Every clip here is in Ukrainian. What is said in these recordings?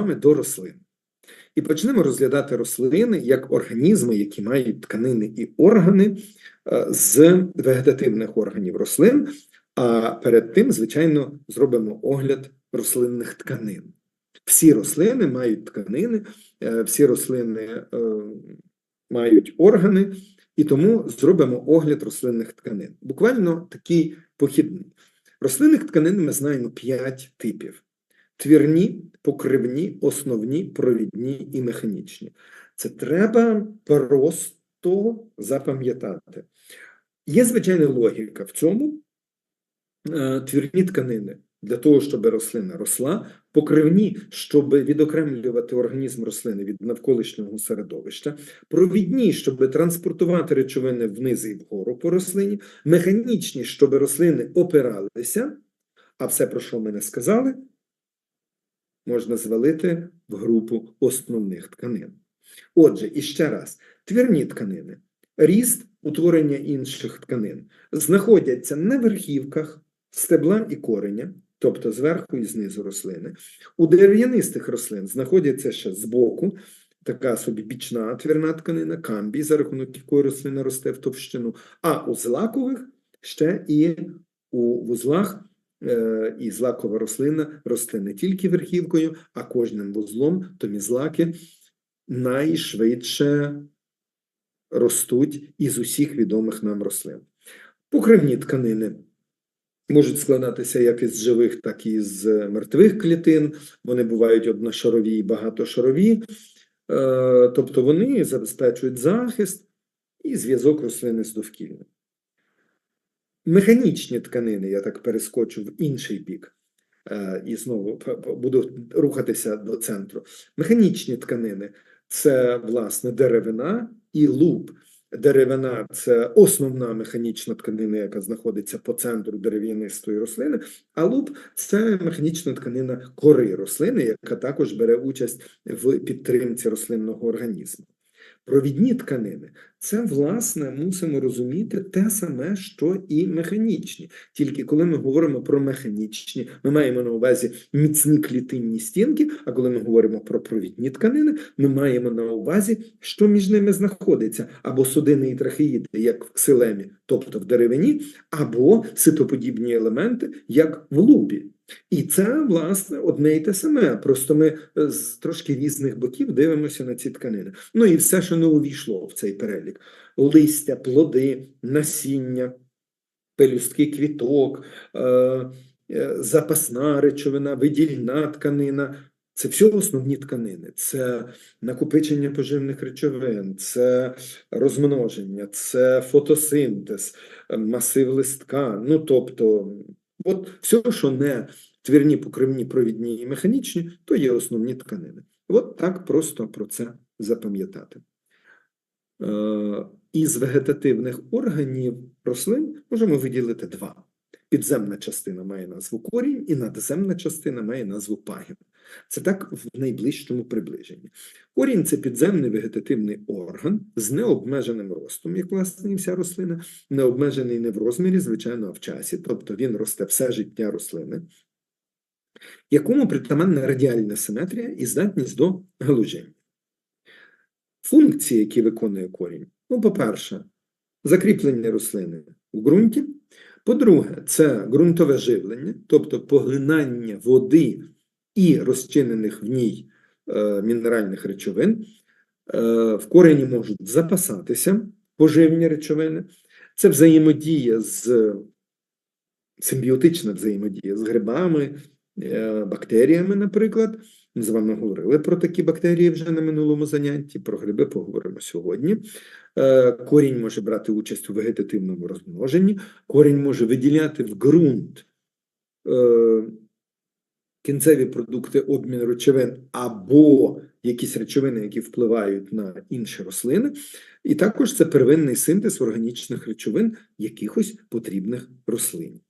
вами до рослин. І почнемо розглядати рослини як організми, які мають тканини і органи е, з вегетативних органів рослин. А перед тим, звичайно, зробимо огляд рослинних тканин. Всі рослини мають тканини, е, всі рослини е, мають органи, і тому зробимо огляд рослинних тканин. Буквально такий похідний. Рослинних тканин ми знаємо 5 типів: твірні, покривні, основні, провідні і механічні. Це треба просто запам'ятати. Є звичайна логіка в цьому. Е, Твірні тканини для того, щоб рослина росла, покривні, щоб відокремлювати організм рослини від навколишнього середовища, провідні, щоб транспортувати речовини вниз і вгору по рослині, механічні, щоб рослини опиралися, а все, про що ми не сказали, можна звалити в групу основних тканин. Отже, і ще раз, твірні тканини, ріст утворення інших тканин знаходяться на верхівках стебла і кореня, тобто зверху і знизу рослини. У дерев'янистих рослин знаходяться ще збоку така собі бічна твірна тканина, камбій, за рахунок якої рослина росте в товщину, а у злакових ще і у вузлах і злакова рослина росте не тільки верхівкою, а кожним вузлом, тому злаки найшвидше ростуть із усіх відомих нам рослин. Покривні тканини можуть складатися як із живих, так і з мертвих клітин. Вони бувають одношарові і багатошарові, Е, тобто вони забезпечують захист і зв'язок рослини з довкіллям. Механічні тканини, я так перескочу в інший бік, е, і знову буду рухатися до центру. Механічні тканини це, власне, деревина і луб. Деревина це основна механічна тканина, яка знаходиться по центру дерев'янистої рослини, а луб це механічна тканина кори рослини, яка також бере участь в підтримці рослинного організму. Провідні тканини це, власне, мусимо розуміти те саме, що і механічні. Тільки коли ми говоримо про механічні, ми маємо на увазі міцні клітинні стінки, а коли ми говоримо про провідні тканини, ми маємо на увазі, що між ними знаходиться, або судини і трахеїди, як в ксилемі, тобто в деревині, або ситоподібні елементи, як в лубі. І це, власне, одне і те саме. Просто ми е, з трошки різних боків дивимося на ці тканини. Ну і все, що не увійшло в цей перелік: листя, плоди, насіння, пелюстки квіток, е, е, запасна речовина, видільна тканина. Це все основні тканини, це накопичення поживних речовин, це розмноження, це фотосинтез, масив листка. Ну тобто, от все, що не твірні, покривні, провідні і механічні, то є основні тканини. От так просто про це запам'ятати. Е, Із вегетативних органів рослин можемо виділити два. Підземна частина має назву корінь, і надземна частина має назву пагін. Це так в найближчому приближенні. Корінь це підземний вегетативний орган з необмеженим ростом, як власне і вся рослина, необмежений не в розмірі, звичайно, а в часі, тобто він росте все життя рослини, якому притаманна радіальна симетрія і здатність до галуження. Функції, які виконує корінь, ну, по-перше, закріплення рослини у ґрунті. По-друге, це ґрунтове живлення, тобто поглинання води і розчинених в ній е, мінеральних речовин. Е, в корені можуть запасатися поживні речовини. Це взаємодія з симбіотична взаємодія з грибами, бактеріями, наприклад. Ми з вами говорили про такі бактерії вже на минулому занятті. Про гриби поговоримо сьогодні. Е, Корінь може брати участь у вегетативному розмноженні, корінь може виділяти в ґрунт е, кінцеві продукти обміну речовин або якісь речовини, які впливають на інші рослини. І також це первинний синтез органічних речовин якихось потрібних рослин.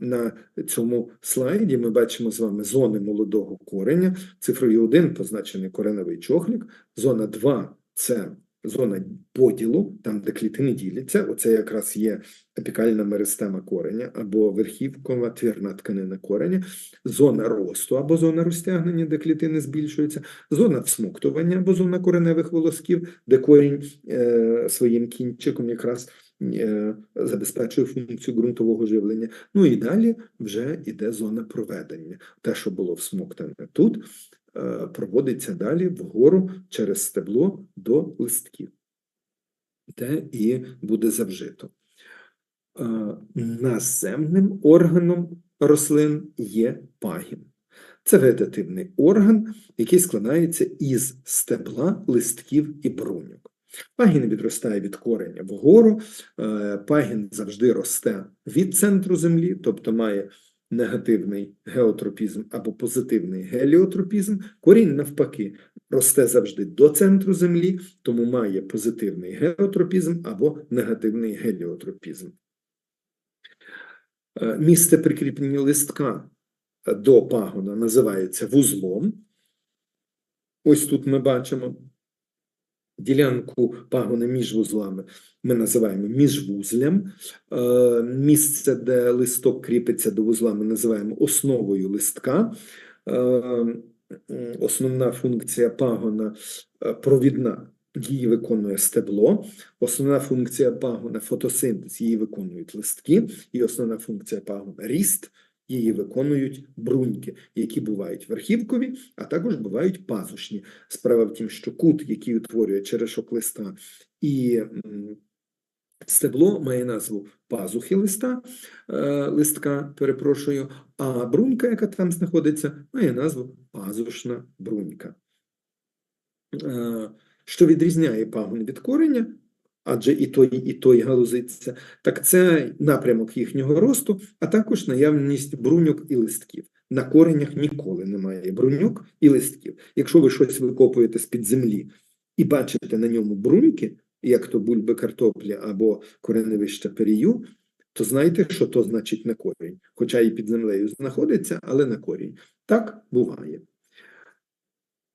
На цьому слайді ми бачимо з вами зони молодого кореня. Цифрою 1 позначений кореневий чохлік, зона 2 це зона поділу, там, де клітини діляться, оце якраз є апікальна меристема кореня або верхівкова твірна тканина кореня, зона росту або зона розтягнення, де клітини збільшуються, зона всмоктування або зона кореневих волосків, де корінь е, своїм кінчиком якраз е, забезпечує функцію ґрунтового живлення. Ну і далі вже йде зона проведення. Те, що було всмоктане тут, проводиться далі вгору через стебло до листків, де і буде завжито. Е, Наземним органом рослин є пагін. Це вегетативний орган, який складається із стебла, листків і бруньок. Пагін відростає від кореня вгору, е, пагін завжди росте від центру землі, тобто має негативний геотропізм або позитивний геліотропізм. Корінь, навпаки, росте завжди до центру землі, тому має позитивний геотропізм або негативний геліотропізм. Е, Місце прикріплення листка до пагона називається вузлом. Ось тут ми бачимо ділянку пагона між вузлами ми називаємо міжвузлям. Е, Місце, де листок кріпиться до вузла, ми називаємо основою листка. Е, Основна функція пагона е, провідна. Її виконує стебло, основна функція пагона фотосинтез, її виконують листки, і основна функція пагона ріст, її виконують бруньки, які бувають верхівкові, а також бувають пазушні. Справа в тім, що кут, який утворює черешок листа і стебло, має назву пазухи листа, е, листка, перепрошую, а брунька, яка там знаходиться, має назву пазушна брунька. Е, Що відрізняє пагон від кореня, адже і той, і той галузиться, так це напрямок їхнього росту, а також наявність бруньок і листків. На коренях ніколи немає бруньок і листків. Якщо ви щось викопуєте з-під землі і бачите на ньому бруньки, як то бульби картоплі або кореневища перію, то знайте, що то значить на корінь. Хоча і під землею знаходиться, але на корінь. Так буває.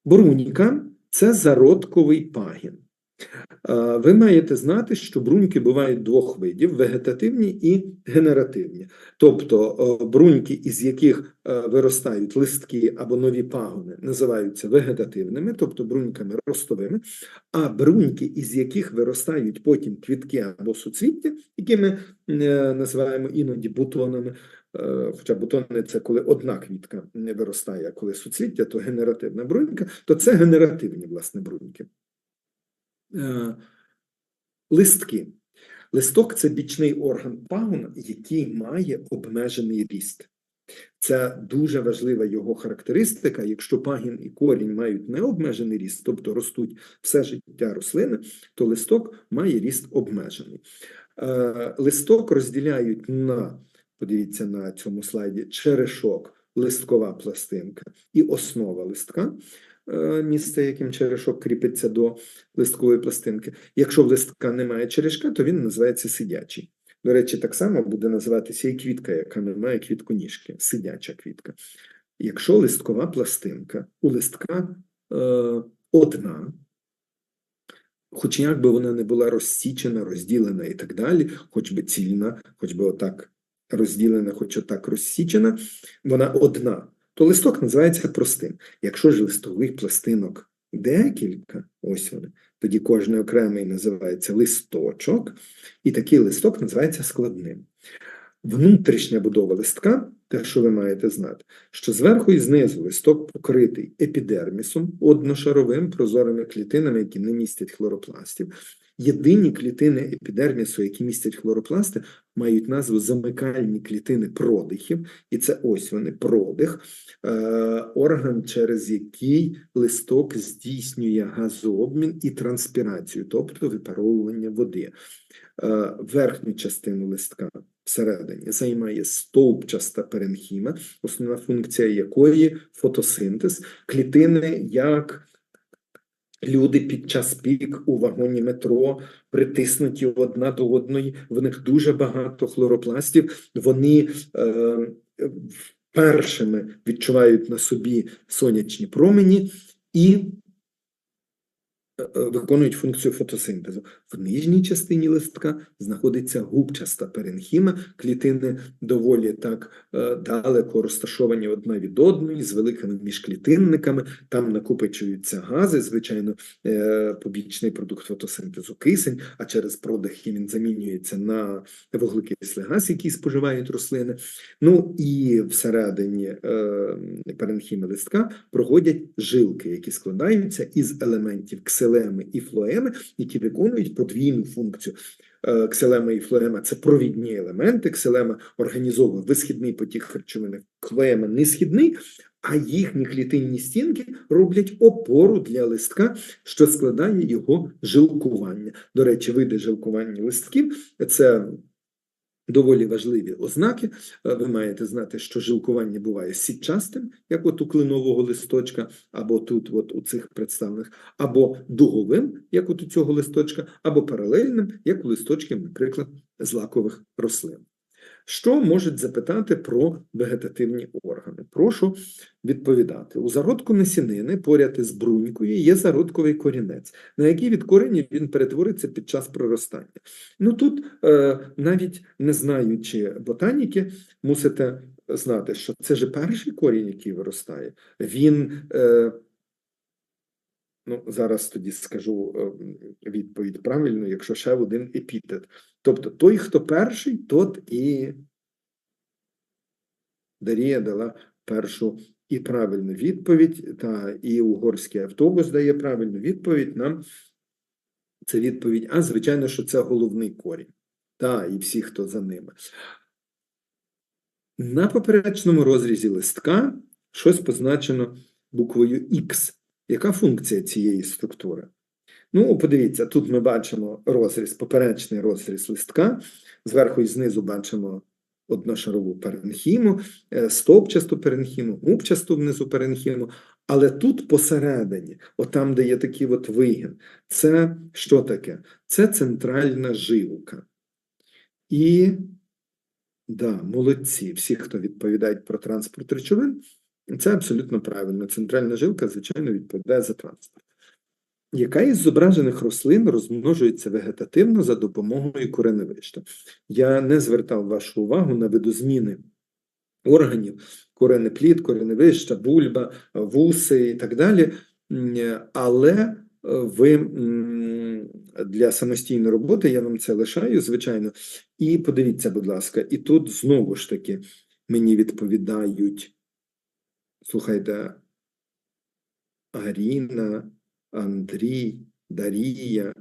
Брунька – це зародковий пагін. Ви маєте знати, що бруньки бувають двох видів: вегетативні і генеративні. Тобто е, бруньки, із яких е, виростають листки або нові пагони, називаються вегетативними, тобто бруньками ростовими, а бруньки, із яких виростають потім квітки або суцвіття, які ми е, називаємо іноді бутонами. Хоча бутони це коли одна квітка не виростає, а коли суцвіття, то генеративна брунька, то це генеративні власне бруньки. Е, Листки. Листок це бічний орган пагона, який має обмежений ріст. Це дуже важлива його характеристика. Якщо пагін і корінь мають необмежений ріст, тобто ростуть все життя рослини, то листок має ріст обмежений. Е, Листок розділяють на, подивіться на цьому слайді, черешок, листкова пластинка і основа листка місце, яким черешок кріпиться до листкової пластинки. Якщо в листка немає черешка, то він називається сидячий. До речі, так само буде називатися і квітка, яка не має квітконіжки, сидяча квітка. Якщо листкова пластинка у листка е, одна, хоч як би вона не була розсічена, розділена і так далі, хоч би цільна, хоч би отак розділена, хоч отак розсічена, вона одна, то листок називається простим. Якщо ж листових пластинок декілька, ось вони, тоді кожний окремий називається листочок, і такий листок називається складним. Внутрішня будова листка, те, що ви маєте знати, що зверху і знизу листок покритий епідермісом, одношаровим прозорими клітинами, які не містять хлоропластів. Єдині клітини епідермісу, які містять хлоропласти, мають назву замикальні клітини продихів, і це ось вони продих, е, орган, через який листок здійснює газообмін і транспірацію, тобто випаровування води. Е, Верхню частину листка всередині займає стовпчаста перенхіма, основна функція якої фотосинтез, клітини як Люди під час пік у вагоні метро притиснуті одна до одної, в них дуже багато хлоропластів. Вони е, першими відчувають на собі сонячні промені і виконують функцію фотосинтезу. В нижній частині листка знаходиться губчаста перенхіма, клітини доволі так е, далеко розташовані одна від одної з великими міжклітинниками. Там накопичуються гази, звичайно, е, побічний продукт фотосинтезу кисень, а через продих він замінюється на вуглекислий газ, який споживають рослини. Ну і всередині е, перенхіми листка проходять жилки, які складаються із елементів ксилеми і флоеми, які виконують подвійну функцію. Е, Ксилема і флоема це провідні елементи. Ксилема організовує висхідний потік харчовини, флоема несхідний, а їхні клітинні стінки роблять опору для листка, що складає його жилкування. До речі, види жилкування листків це доволі важливі ознаки. Е, Ви маєте знати, що жилкування буває сітчастим, як от у клинового листочка, або тут, от у цих представлених, або дуговим, як от у цього листочка, або паралельним, як у листочків, наприклад, злакових рослин. Що можуть запитати про вегетативні органи? Прошу відповідати. У зародку насінини поряд із брунькою є зародковий корінець, на який від коренів він перетвориться під час проростання. Ну тут, е, навіть не знаючи ботаніки, мусите знати, що це ж перший корінь, який виростає. Він е, Ну, зараз тоді скажу е, відповідь правильно, якщо ще один епітет. Тобто той, хто перший, тот і Дарія дала першу і правильну відповідь, та і угорський автобус дає правильну відповідь нам. Це відповідь, а звичайно, що це головний корінь. Та, і всі, хто за ними. На поперечному розрізі листка щось позначено буквою Х. Яка функція цієї структури? Ну, подивіться, тут ми бачимо розріз, поперечний розріз листка, зверху і знизу бачимо одношарову перенхіму, е, стовпчасту перенхіму, губчасту внизу перенхіму, але тут посередині, отам, де є такий от вигін, це що таке? Це центральна жилка. І, да, молодці, всі, хто відповідають про транспорт речовин, це абсолютно правильно. Центральна жилка, звичайно, відповідає за транспорт. Яка із зображених рослин розмножується вегетативно за допомогою кореневища? Я не звертав вашу увагу на видозміни органів, коренеплід, кореневища, бульба, вуси і так далі. Але е, ви для самостійної роботи я вам це лишаю, звичайно. І подивіться, будь ласка, і тут знову ж таки мені відповідають. Слухайте, Аріна, Андрій, Дарія.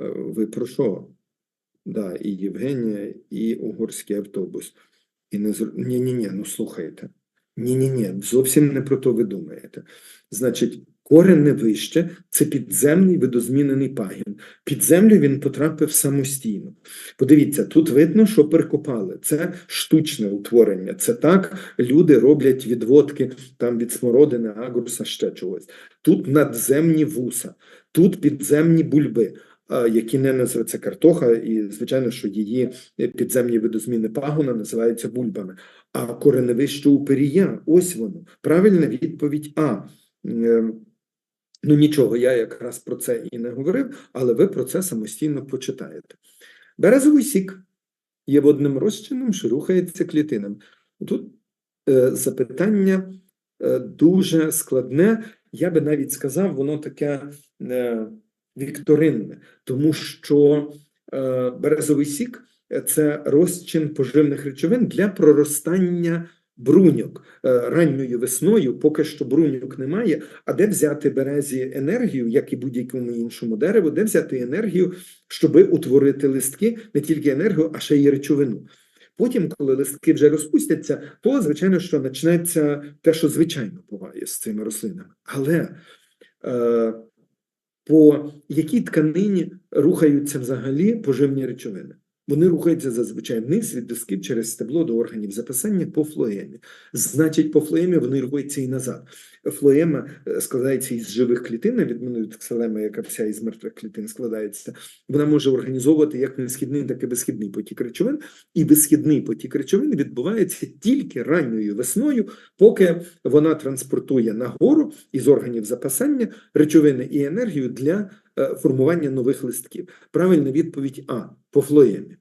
Е, Ви про що? Да, і Євгенія, і угорський автобус. І не зр... Ні, ні, ні, ну слухайте. Ні, ні, ні, зовсім не про то ви думаєте. Значить, корене вище це підземний видозмінений пагін. Під землю він потрапив самостійно. Подивіться, тут видно, що перекопали. Це штучне утворення. Це так люди роблять відводки там від смородини, агруса, ще чогось. Тут надземні вуса, тут підземні бульби. Які не називаються картоха, і звичайно, що її підземні видозміни пагона називаються бульбами. А кореневище у перія, ось воно. Правильна відповідь А. Ну нічого, я якраз про це і не говорив, але ви про це самостійно почитаєте. Березовий сік є водним розчином, що рухається клітинами. Тут е, запитання е, дуже складне, я би навіть сказав, воно таке е, вікторинне, тому що е, березовий сік це розчин поживних речовин для проростання бруньок Е, ранньою весною, поки що бруньок немає. А де взяти березі енергію, як і будь-якому іншому дереву, де взяти енергію, щоб утворити листки, не тільки енергію, а ще й речовину. Потім, коли листки вже розпустяться, то звичайно, що почнеться те, що звичайно буває з цими рослинами. Але е, по якій тканині рухаються взагалі поживні речовини? Вони рухаються зазвичай вниз від дисків через стебло до органів записання по флоємі. Значить, по флоємі вони рухаються і назад. Флоєма е, складається із живих клітин, відміну від кселеми, яка вся із мертвих клітин складається. Вона може організовувати як несхідний, так і висхідний потік речовин. І висхідний потік речовин відбувається тільки ранньою весною, поки вона транспортує нагору із органів запасання речовини і енергію для е, формування нових листків? Правильна відповідь А по флоємі.